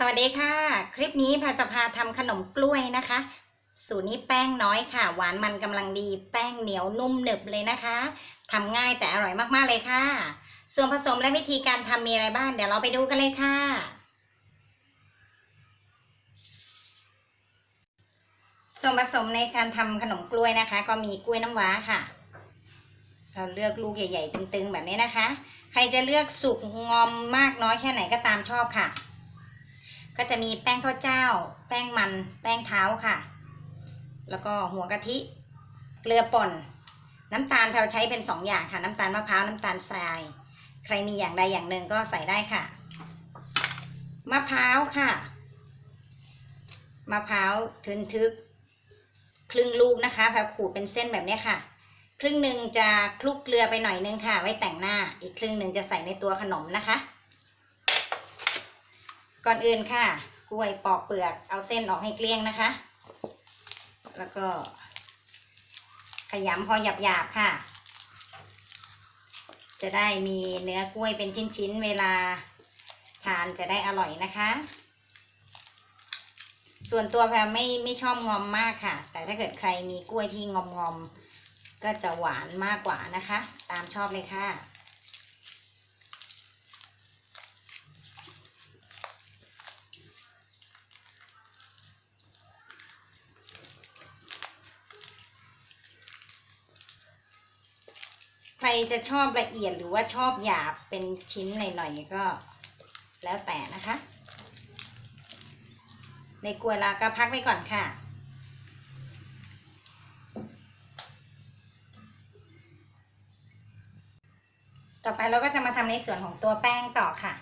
สวัสดีค่ะ คลิปนี้พาจะพาทำขนมกล้วยนะคะ สูตรนี้แป้งน้อยค่ะ หวานมันกำลังดี แป้งเหนียวนุ่มหนึบเลยนะคะทำง่ายแต่อร่อยมากๆเลยค่ะ ส่วนผสมและวิธีการทำมีอะไรบ้างเดี๋ยวเราไปดูกันเลยค่ะ ส่วนผสมในการทำขนมกล้วยนะคะ ก็มีกล้วยน้ำว้าค่ะ เราเลือกลูกใหญ่ๆตึงๆแบบนี้นะคะ ใครจะเลือกสุกงอมมากน้อยแค่ไหนก็ตามชอบค่ะ ก็จะมีแป้งข้าวเจ้า แป้งมัน แป้งเท้าค่ะ แล้วก็หัวกะทิ เกลือป่น น้ำตาลเราใช้เป็นสองอย่างค่ะ น้ำตาลมะพร้าว น้ำตาลทราย ใครมีอย่างใดอย่างหนึ่งก็ใส่ได้ค่ะ มะพร้าวค่ะ มะพร้าวทึนทึก ครึ่งลูกนะคะแพรขูดเป็นเส้นแบบนี้ค่ะ ครึ่งหนึ่งจะคลุกเกลือไปหน่อยนึงค่ะ ไว้แต่งหน้า อีกครึ่งหนึ่งจะใส่ในตัวขนมนะคะ ก่อนอื่นค่ะ กล้วยปอกเปลือกเอาเส้นออกให้เกลี้ยงนะคะ แล้วก็ ขยำพอหยาบๆค่ะ จะได้มีเนื้อกล้วยเป็นชิ้นๆ เวลาทานจะได้อร่อยนะคะ ส่วนตัวแพรไม่ไม่ชอบงอมมากค่ะ แต่ถ้าเกิดใครมีกล้วยที่งอมงอมๆก็จะหวานมากกว่านะคะ ตามชอบเลยค่ะ จะชอบละเอียดหรือว่าชอบหยาบเป็นชิ้นหน่อยๆก็แล้วแต่นะคะ ในกลวยเราก็พักไว้ก่อนค่ะต่อไปเราก็จะมาทำในส่วนของตัวแป้งต่อค่ะ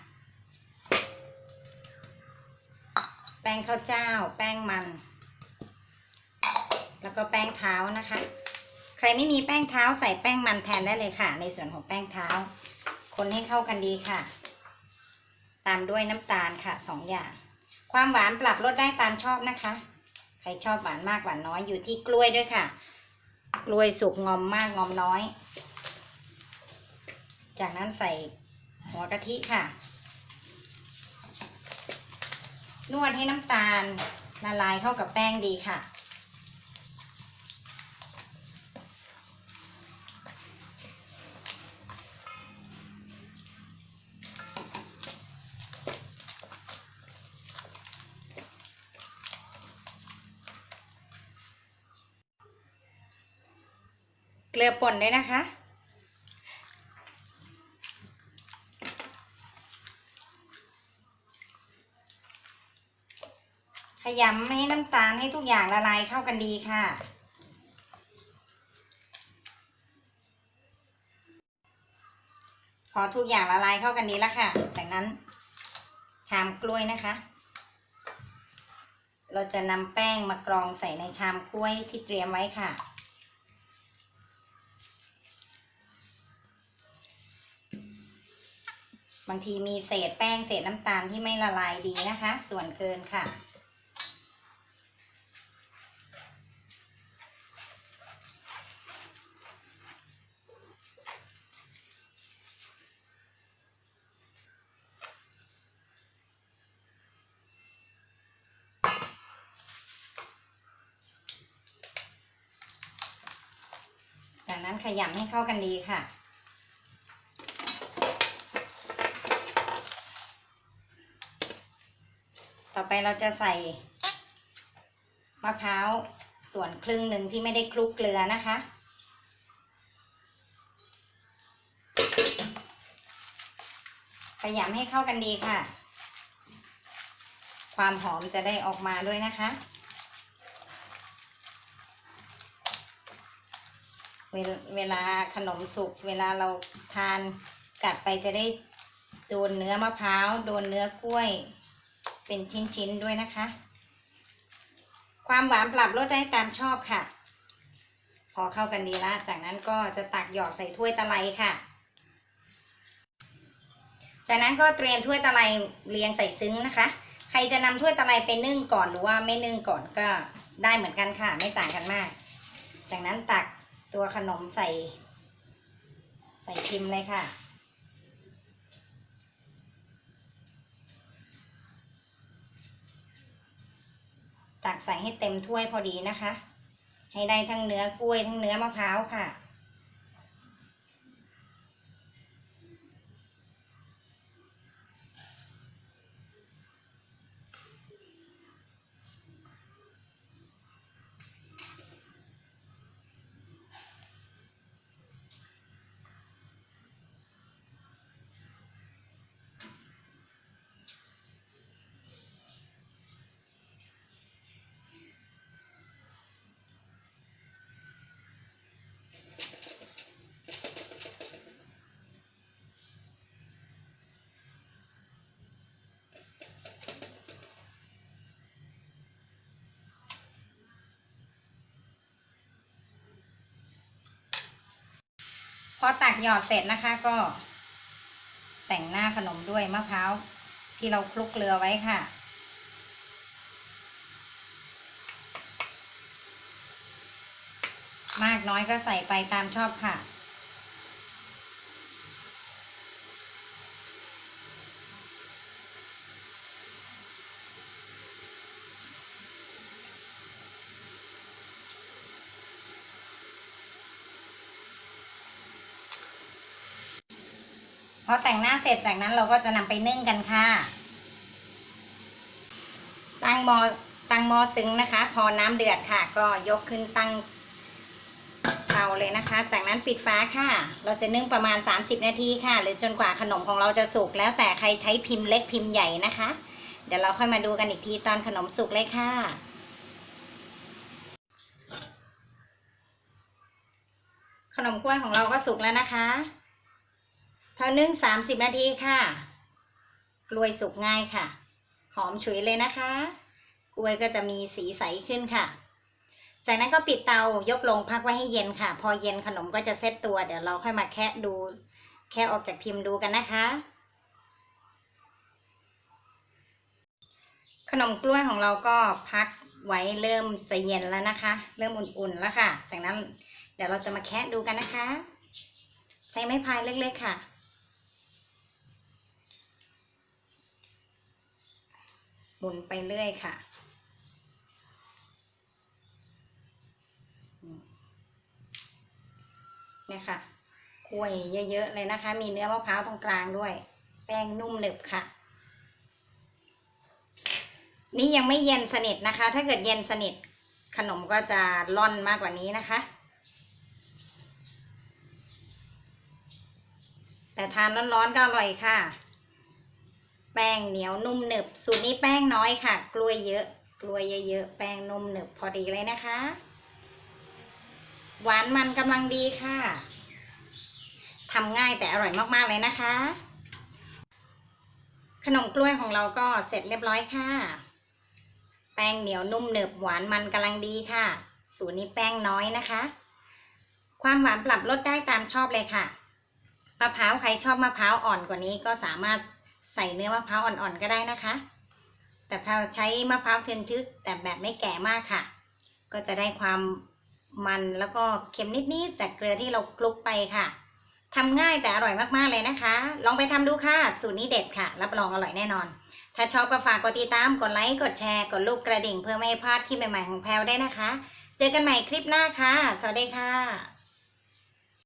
แป้งข้าวเจ้า แป้งมัน แล้วก็แป้งเท้านะคะ ใครไม่มีแป้งเท้าใส่แป้งมันแทนได้เลยค่ะ ในส่วนของแป้งเท้า คนให้เข้ากันดีค่ะ ตามด้วยน้ำตาลค่ะสองอย่าง ความหวานปรับลดได้ตามชอบนะคะ ใครชอบหวานมากหวานน้อยอยู่ที่กล้วยด้วยค่ะ กล้วยสุกงอมมากงอมน้อย จากนั้นใส่หัวกะทิค่ะ นวดให้น้ำตาลละลายเข้ากับแป้งดีค่ะ เกลือป่นด้วยนะคะ ขยำให้น้ำตาลให้ทุกอย่างละลายเข้ากันดีค่ะ พอทุกอย่างละลายเข้ากันดีแล้วค่ะ จากนั้นชามกล้วยนะคะ เราจะนำแป้งมากรองใส่ในชามกล้วยที่เตรียมไว้ค่ะ บางทีมีเศษแป้งเศษน้ำตาลที่ไม่ละลายดีนะคะ ส่วนเกินค่ะ จากนั้นขยำให้เข้ากันดีค่ะ ต่อไปเราจะใส่มะพร้าวส่วนครึ่งหนึ่งที่ไม่ได้คลุกเกลือนะคะ ขยำให้เข้ากันดีค่ะ ความหอมจะได้ออกมาด้วยนะคะ เวลเวลาขนมสุกเวลาเราทานกัดไปจะได้โดนเนื้อมะพร้าว โดนเนื้อกล้วย เป็นชิ้นๆด้วยนะคะ ความหวานปรับลดได้ตามชอบค่ะ พอเข้ากันดีแล้วจากนั้นก็จะตักหยอดใส่ถ้วยตะไลค่ะ จากนั้นก็เตรียมถ้วยตะไลเรียงใส่ซึ้งนะคะ ใครจะนำถ้วยตะไลไปนึ่งก่อนหรือว่าไม่นึ่งก่อนก็ได้เหมือนกันค่ะ ไม่ต่างกันมาก จากนั้นตักตัวขนมใส่ใส่พิมพ์เลยค่ะ ตักใส่ให้เต็มถ้วยพอดีนะคะ ให้ได้ทั้งเนื้อกล้วยทั้งเนื้อมะพร้าวค่ะ พอตักหยอดเสร็จนะคะก็ แต่งหน้าขนมด้วยมะพร้าวที่เราคลุกเกลือไว้ค่ะ มากน้อยก็ใส่ไปตามชอบค่ะ พอแต่งหน้าเสร็จจากนั้นเราก็จะนำไปนึ่งกันค่ะ ตั้งหมอตั้งหมอซึ้งนะคะ พอน้ำเดือดค่ะ ก็ยกขึ้นตั้งเตาเลยนะคะ จากนั้นปิดฟ้าค่ะ เราจะนึ่งประมาณ 30 นาทีค่ะ หรือจนกว่าขนมของเราจะสุกแล้วแต่ใครใช้พิมพ์เล็กพิมพ์ใหญ่นะคะ เดี๋ยวเราค่อยมาดูกันอีกทีตอนขนมสุกเลยค่ะขนมกล้วยของเราก็สุกแล้วนะคะ เท่านึ่ง30นาทีค่ะ กล้วยสุกง่ายค่ะ หอมฉุยเลยนะคะ กล้วยก็จะมีสีใสขึ้นค่ะ จากนั้นก็ปิดเตายกลงพักไว้ให้เย็นค่ะ พอเย็นขนมก็จะเซตตัวเดี๋ยวเราค่อยมาแคะดู แค่ออกจากพิมพ์ดูกันนะคะขนมกล้วยของเราก็พักไว้เริ่มจะเย็นแล้วนะคะ เริ่มอุ่นๆแล้วค่ะ จากนั้นเดี๋ยวเราจะมาแคะดูกันนะคะ ใช้ไม้พายเล็กๆค่ะ มุนไปเรื่อยค่ะเนี่ยค่ะกล้วยเยอะๆเลยนะคะ มีเนื้อมะพร้าวตรงกลางด้วย แป้งนุ่มหนึบค่ะ นี่ยังไม่เย็นสนิทนะคะ ถ้าเกิดเย็นสนิทขนมก็จะร่อนมากกว่านี้นะคะ แต่ทานร้อนๆก็อร่อยค่ะ แป้งเหนียวนุ่มหนึบ สูตรนี้แป้งน้อยค่ะ กล้วยเยอะ กล้วยเยอะๆ แป้งนุ่มหนึบพอดีเลยนะคะ หวานมันกำลังดีค่ะทำง่ายแต่อร่อยมากๆเลยนะคะ ขนมกล้วยของเราก็เสร็จเรียบร้อยค่ะ แป้งเหนียวนุ่มหนึบหวานมันกำลังดีค่ะ สูตรนี้แป้งน้อยนะคะ ความหวานปรับลดได้ตามชอบเลยค่ะมะพร้าวใครชอบมะพร้าวอ่อนกว่านี้ก็สามารถ ใส่เนื้อมะพร้าวอ่อนๆก็ได้นะคะ แต่พอใช้มะพร้าวเทียนทึกแต่แบบไม่แก่มากค่ะ ก็จะได้ความมันแล้วก็เค็มนิดๆจากเกลือที่เราคลุกไปค่ะทำง่ายแต่อร่อยมากๆเลยนะคะ ลองไปทำดูค่ะ สูตรนี้เด็ดค่ะ รับรองอร่อยแน่นอน ถ้าชอบก็ฝากกดติดตาม กดไลค์ กดแชร์ กดรูปกระดิ่งเพื่อไม่ให้พลาดคลิปใหม่ๆของแพลวได้นะคะ เจอกันใหม่คลิปหน้าค่ะ สวัสดีค่ะ